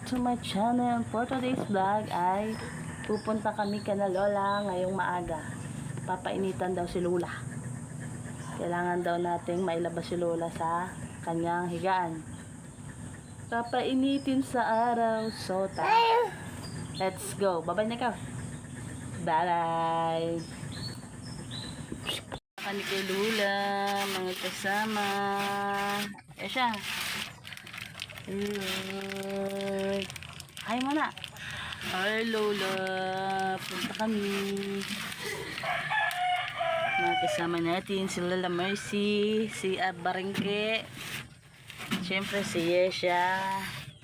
back to my channel. For today's vlog ay pupunta kami kana Lola ngayong maaga. Papainitan daw si Lola. Kailangan daw nating mailabas si Lola sa kanyang higaan. Papainitin sa araw, sota. Let's go. Babay na ka. Bye-bye. Kani kay Lula, mga kasama. Eh siya. Ay, Hi muna. Hi Lola. Punta kami. Mga kasama natin si Lola Mercy, si Abarengke, Siyempre si Yesha,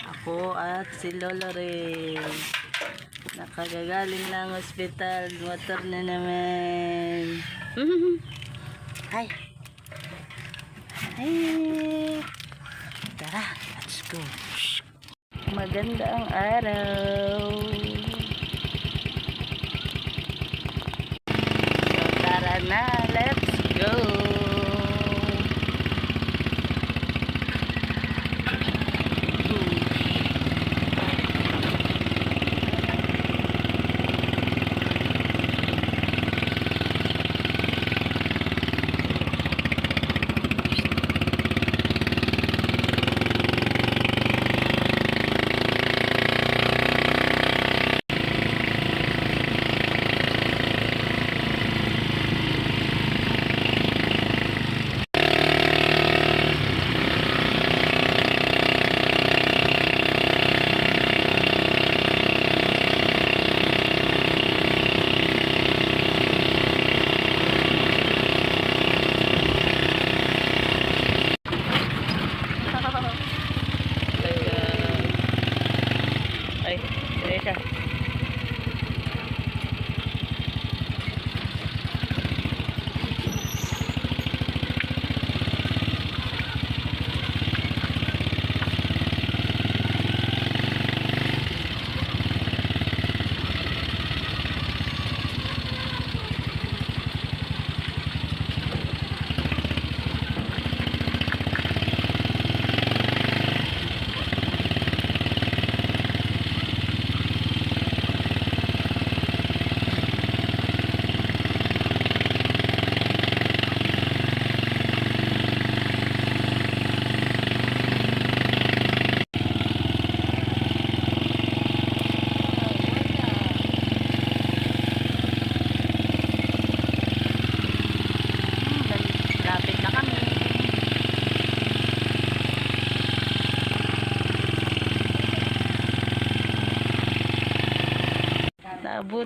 ako at si Lola rin. Nakagagaling lang hospital, motor na naman. Hi. Hi. Tara, go. Maganda ang araw. So, tara na,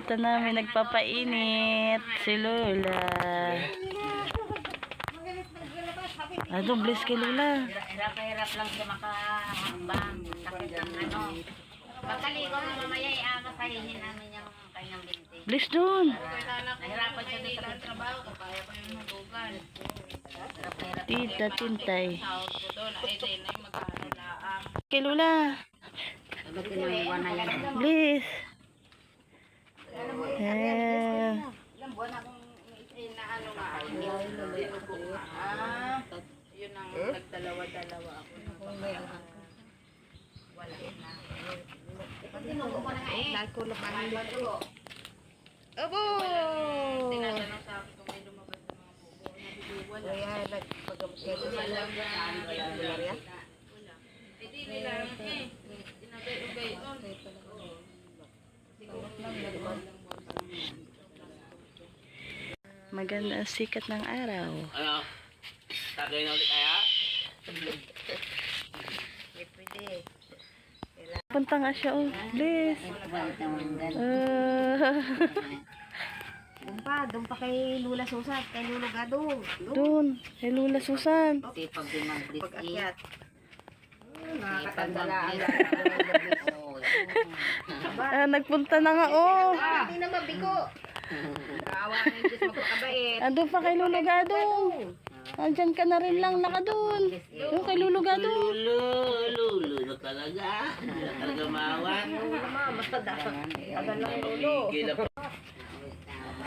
Naabutan namin nagpapainit si Lola. Ano, bless kay Lola. Hirap-hirap lang siya makahambang. Sakit ng ano. Pagkaligo mo mamaya, iamasahihin namin yung kanyang binti. Bless doon. Nahirapan siya dito sa trabaho. Kaya pa yung magugan. Tita, tintay. Sahod ko doon. Eh, Ilang buwan akong na ano nga. Hindi ko Ah, yun ang nagdalawa-dalawa ako. Wala na. Tinugo ko na nga eh. Abo! Tinatanong sa kung may lumabas mga bubo. Nabibiwala. Kaya nagpagamot kayo sa Wala nga. Gloria? Wala. Eh di nila eh. Tinagay-ugay on. Siguro lang buwan pa lang. Maganda ang sikat ng araw. Ano? Tagay na ulit kaya? Hindi pwede. Punta nga siya, oh. Bless. Ah, Doon pa, doon pa kay Lula Susan, kay Lula Gadong. doon. Kay Lola Susan. Ng Pag blitz akyat. Nakakatanda ang Ah, nagpunta na nga, oh. Hindi na mabiko. Kaawa na yung Diyos magkakabait. Andun pa kay Lolo Gadong. Andyan ka na rin lang naka doon. Yung kay. Lulo, lulo na talaga. Talaga maawan. Mama, basta dapat. Tagal lang lolo.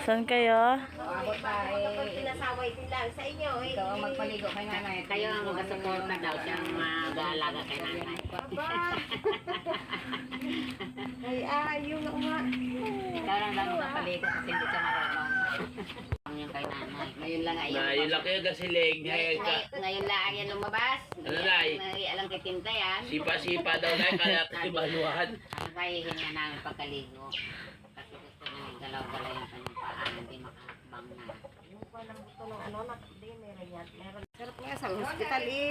Saan kayo? Eh. Pinasaway din lang sa inyo eh. Ikaw ang magpaligo kay nanay. Kayo ang magasuporta daw siyang mag-aalaga kay nanay. Aba. Ay, ayaw na nga. Ikaw lang daw magpaligo kasi hindi siya marunong. Yung kay nanay. Ngayon lang ay Na yun lang kayo kasi leg. Ngayon, Ngayon ka. ngayon lang yan lumabas. Ano, Nay? Hindi alam kay Tinta yan. Sipa-sipa daw na kaya kibaluhan. Ang kahihin niya namin pagkaligo. Kasi gusto niya yung galaw-galaw yung kanyang Sarap nga sa hospital eh.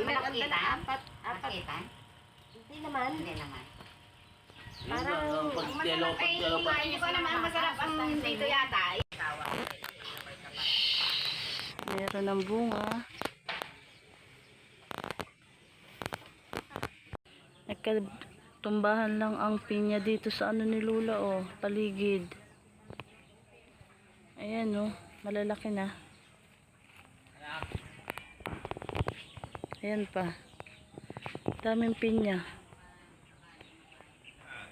Maganda nakita? na apat. Apat. Hindi naman. Hindi naman. Parang- Hindi ko naman masarap ang dito yata. Meron ng bunga. Nagkatumbahan lang ang pinya dito sa ano ni Lula oh, paligid. Ayan oh, malalaki na. Ayan pa. Daming pinya.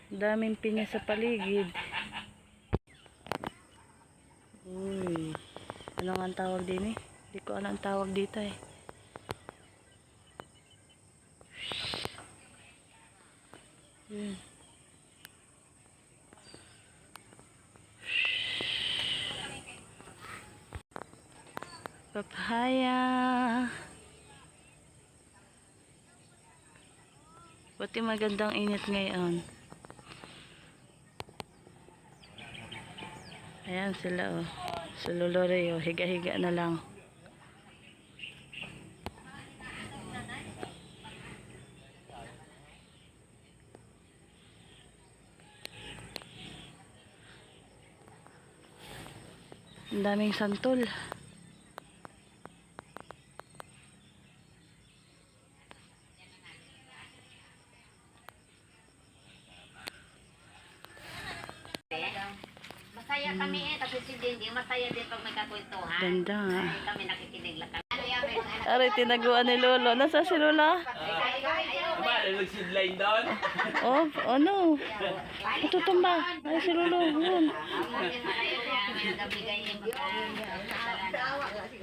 Daming pinya sa paligid. Uy. Ano nga ang tawag din eh? Hindi ko alam ang tawag dito eh. Magandang init ngayon. Ayan sila oh. Si Lolore oh. Higa-higa na lang. Ang daming santol. Masaya kami eh, kasi si Dindy, masaya din pag may kakwentuhan. Ganda nga. Ay, kami nakikinig lang kami. Ano yan, meron anak. Aray, tinaguan ni Lolo. Nasa si Lola? Ba, nagsidline doon? Oh, ano? Itutumba. Ay, si Lolo. Yun.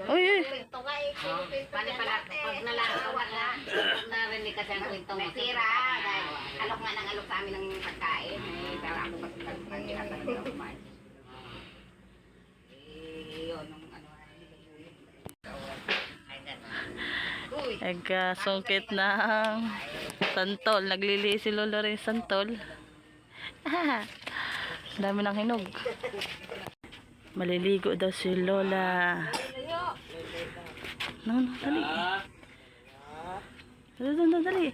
Uy, uy. Pala, pag nalaman pag na, narinig kasi ang kwento mo. Sira, dahil alok nga ng alok sa amin ng pagkain. Eh, pero ako kasi nagpagkira talaga ako kumain. Eh, yun, nung ano, ay, gano'n. Uy, Nagkasungkit ng santol. Naglili si Lolo rin santol. Dami ng hinog. Maliligo daw si Lola. No, no, dali. Dali, dali, dali.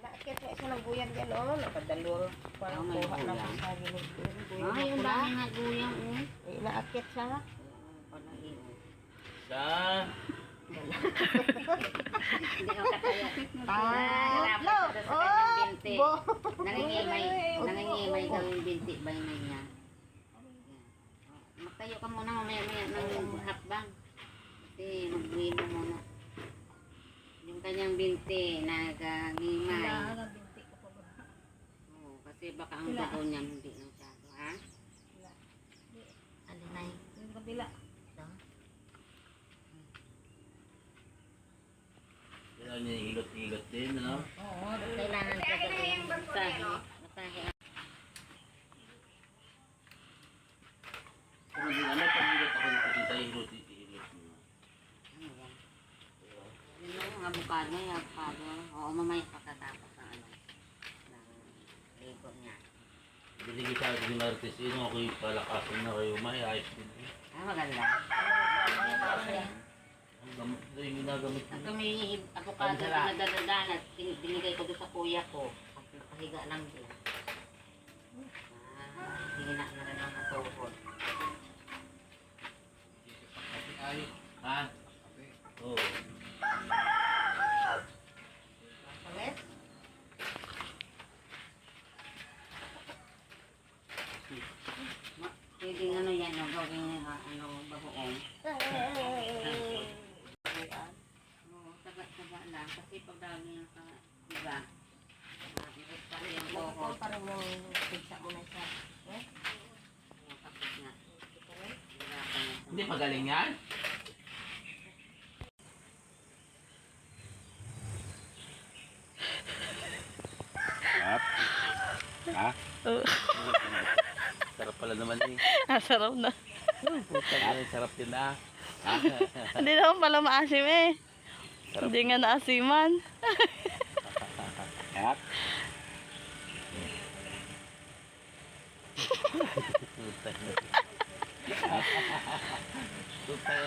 Naakit na isa ng buyan yan oh. Nakadalawang parang kuha na buyan. sa gilid. ay, yung dami nga guyang, eh. Naakit siya. ko sa kanyang binti. Bo. Nangingimay, nangingimay daw yung binti ba yun niya. Magtayo ka muna mamaya maya ng hakbang. Kasi magbuhin mo muna. Yung kanyang binti, nagangimay. Oo, kasi baka ang dugo niya hindi masyado, ha? Alinay. Yung kabila. Yan yung hilot-hilot din, no? Kailangan ka sa masahe. Masahe. Kung hindi ano, pag hilot ako nakikita, hilot-hilot mo. Ano yan? Yun lang yung avocado, yung avocado. Oo, mamaya pagkatapos ng ano. Ng ligo niya. Binigay sa akin ni Martes, yun ako yung palakasin na kayo, may ayos din. Ah, maganda. Ang gamot na yung ginagamit Ang nila. kami avocado na nadadadan at bin- binigay ko doon sa kuya ko. Pahiga lang din. Ah, hindi na na rin ang natuhod. Ha? Oo. Ma- Pwede ano yan, no, gawing ah, ano, bagoong. Oo, taga-taga lang. Kasi pag dami yung sa iba, mabilis pa rin yung tuhod. Parang yung pizza mo na siya. Oo, tapos nga. Hindi magaling yan? Sarap. Ha? Oh, Sarap pala naman eh. ang sarap na. Puta na, sarap din ah. Ah, Hindi naman pala maasim eh. Sarap. Hindi nga naasiman. Sarap.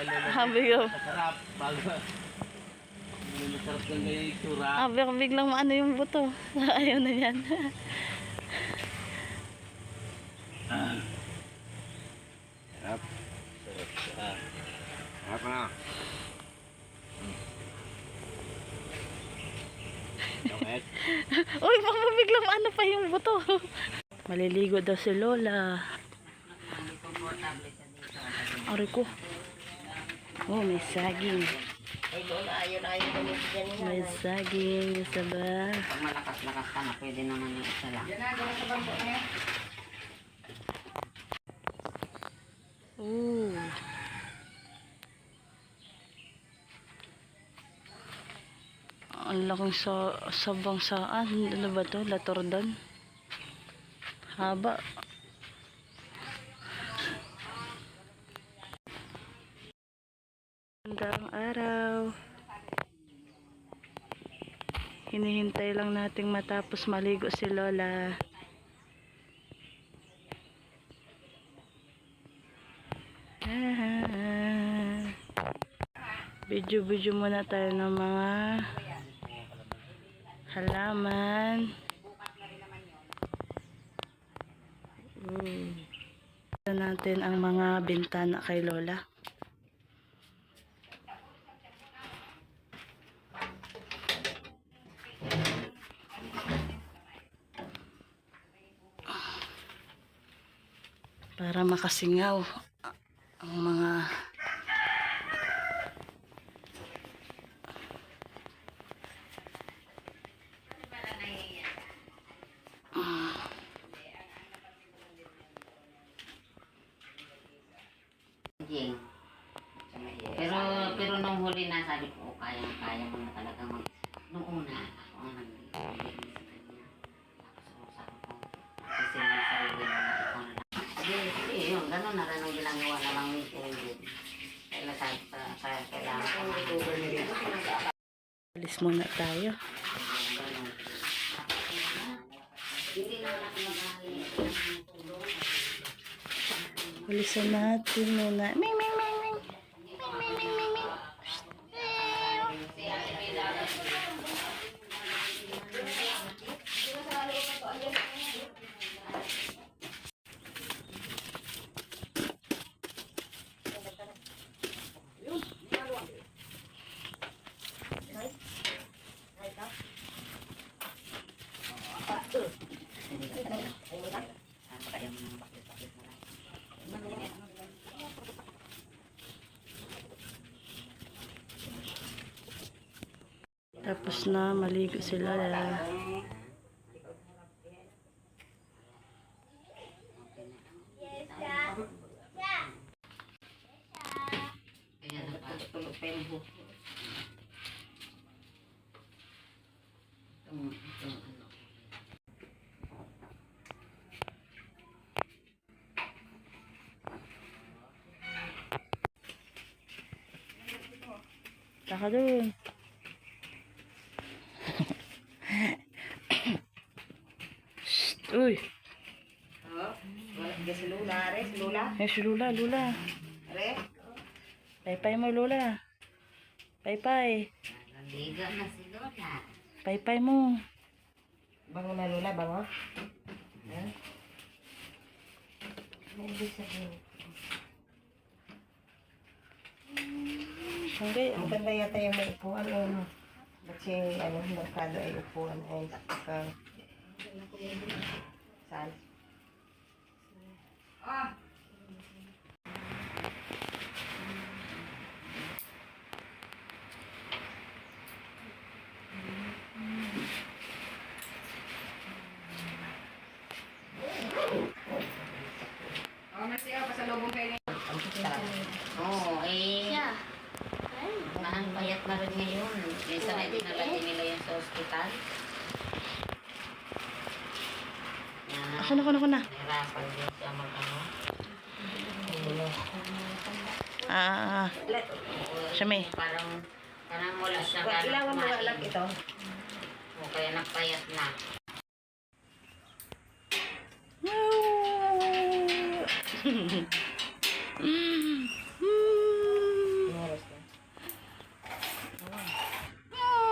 Lolo. Habi ko. Masarap. Bago. Masarap lang kayo yung itsura. Habi ko biglang maano yung buto. Ayaw na yan. Sarap. Sarap siya. Sarap na. Bakit? Uy, baka biglang maano pa yung buto. Maliligo daw si Lola. Aray ko. Oh, may saging. May saging. Gusto ba? Pag malakas-lakas ka na, pwede naman yung isa lang. Sa. Ooh. Ang laking sa sabang saan. Ano ba to? Latordan? Haba. Magandang araw. Hinihintay lang nating matapos maligo si Lola. Ah. Video-video muna tayo ng mga halaman. Mm. Ito natin ang mga bintana kay Lola. Para makasingaw ang mga gano'n na rin ang ginagawa na lang ni kaya kailangan ko na alis muna tayo. Hindi naman ako nag Alisan natin muna. Ming, Tapos na, maligo sila. Kaya napatulog pa yung buhok. Itong, itong ano. Taka dun. Uy. Oh, si Lula, Ares, Lula, Eh, si Lula, Lula. Ares. Paypay mo, Lula. Paypay. Naliga na si Lola. Paypay mo. Bango na Lola, bango. Hindi. Ang ganda yata yung may upuan. Ano. Kasi ano, merkado ay upuan. Ay, saka... Saan? Oh, nasiya pa sa lubong kayo. Ang kita. payat na rin ngayon. Minsan na dinala din nila yan sa ospital. Yan. Ako na, ako na, ako na. Ah, siya may. Parang, parang siya Wag ilangan mga anak kumain. ito. O kaya nagpayat na.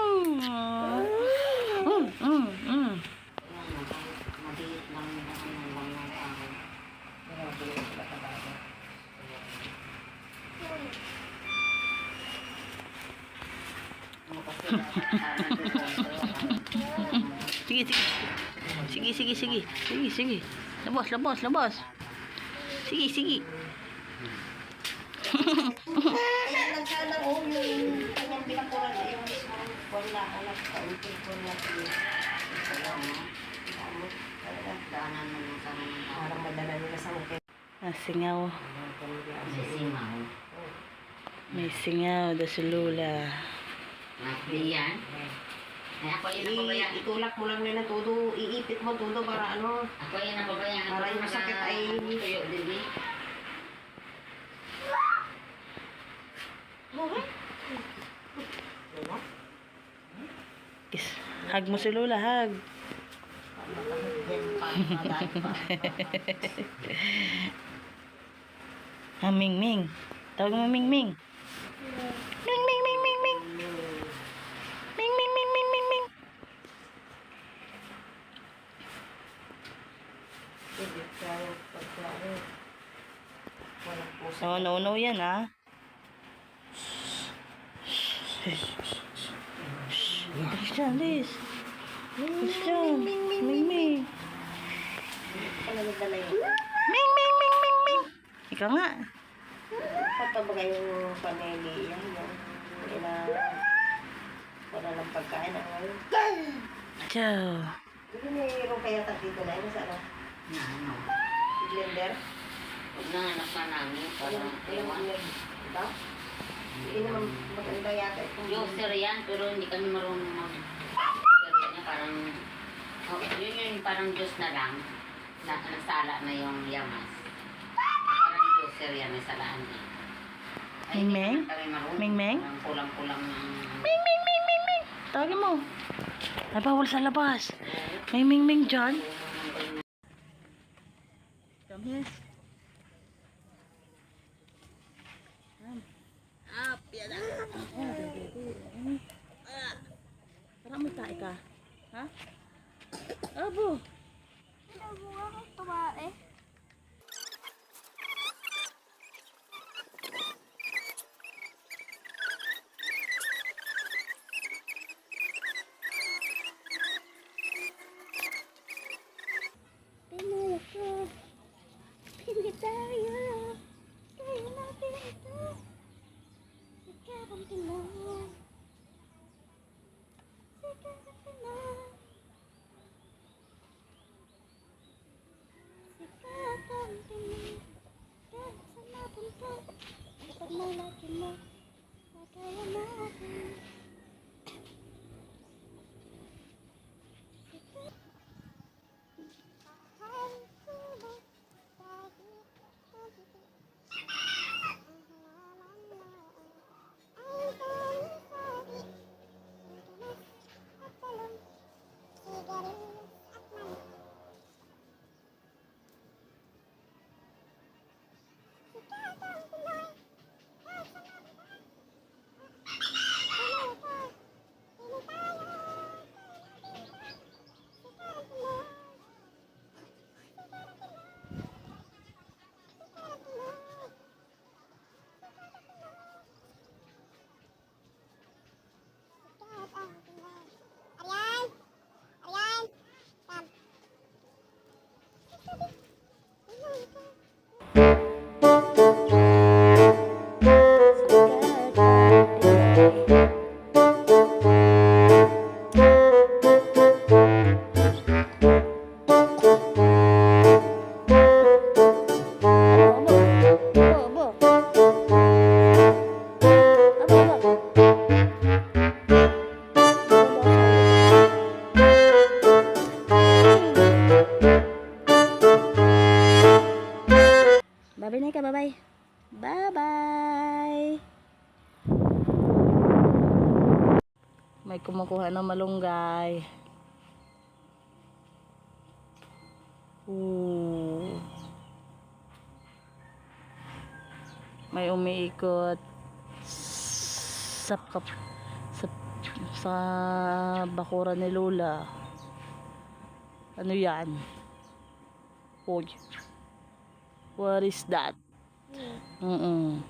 Meron na. Mm, mm, mm. Ayan, maliit lang yung ano lang ng tao. Grabe yung pagkakabago. Ano kasi dapat nandun ko. Sige, sige. Sige, sige, sige. Sige, sige. Labas, labas, labas. Sige, sige. Ayan lang sana yung kanyang binakuran ay yung mismo wala anak kaunting ko na Wala mo. Gamot. Talaga. Daanan mo lang sana ng tao. Parang madala nila sa mukha. Ah. May singaw da si Lula. Nakli yan. Ay, ako yun ang babayaan. I- itulak mo lang nila todo, iipit mo todo para ano, Ako yun ang babayaan. Para yung sakit ay- Tuyo eh. Kiss. Hug mo si Lula, hug. Ah, Ming Ming. Tawag mo Ming. Ming Ming Ming Ming Ming. Ming Ming Ming Ming Ming Ming. Hindi ka pagka ano, walang puso. No, no, no yan dyan, alis. Alis dyan. Ming Ming. Yun? Ming Ming Ming Ming Ming. Ikaw nga. Pato ba kayong pamilya? Yung ina, wala ng pagkain ang ngayon. Ciao. Hindi mayroon kaya dito na yun sa ano? Na ano. Blender? Huwag na anak na namin. Para blender. Ito? Hindi naman maganda yata itong User yan, pero hindi kami marunong mag user niya. Parang, oh, yun yung parang Diyos na lang. Na, nasala na yung yamas. Parang user yan, may salaan naman kami marunong. Ming-ming? Parang kulang-kulang ng... Ming Ming Ming Ming Ming. Tawagin mo. Ay, bawal sa labas. May Ming Ming dyan. Come here. Up, yan Ah, Parang may tae ka. Ha? Abo. Música May umiikot sa kap sa, sa bakura ni Lola. Ano yan? Uy. What is that? Mm-mm.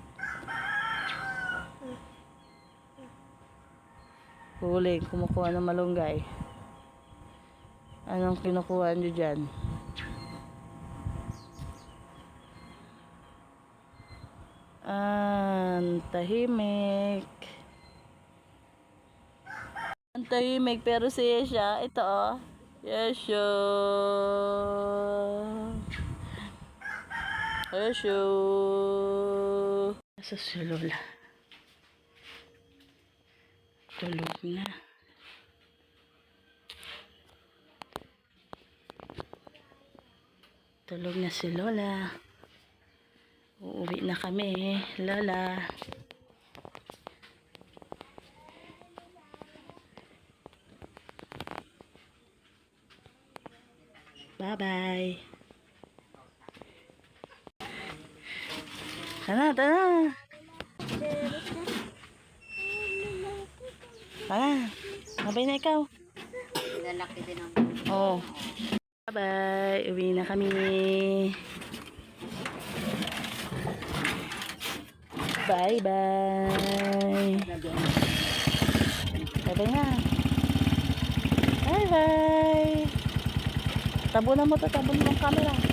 Huling, kumukuha ng malunggay. Anong kinukuha nyo dyan? Ang tahimik. Ang tahimik pero siya siya. Ito oh. Yesyo. Yesyo. Nasa si Lola. Tulog na. Tulog na si Lola. Uuwi na kami, Lola. Bye-bye. Tara, tara. Tara. Sabay na ikaw. Lalaki din ang Oh. Bye-bye. Uwi na kami. Bye-bye. Bye-bye na. Bye-bye. Tabunan mo to, tabunan mo ang camera.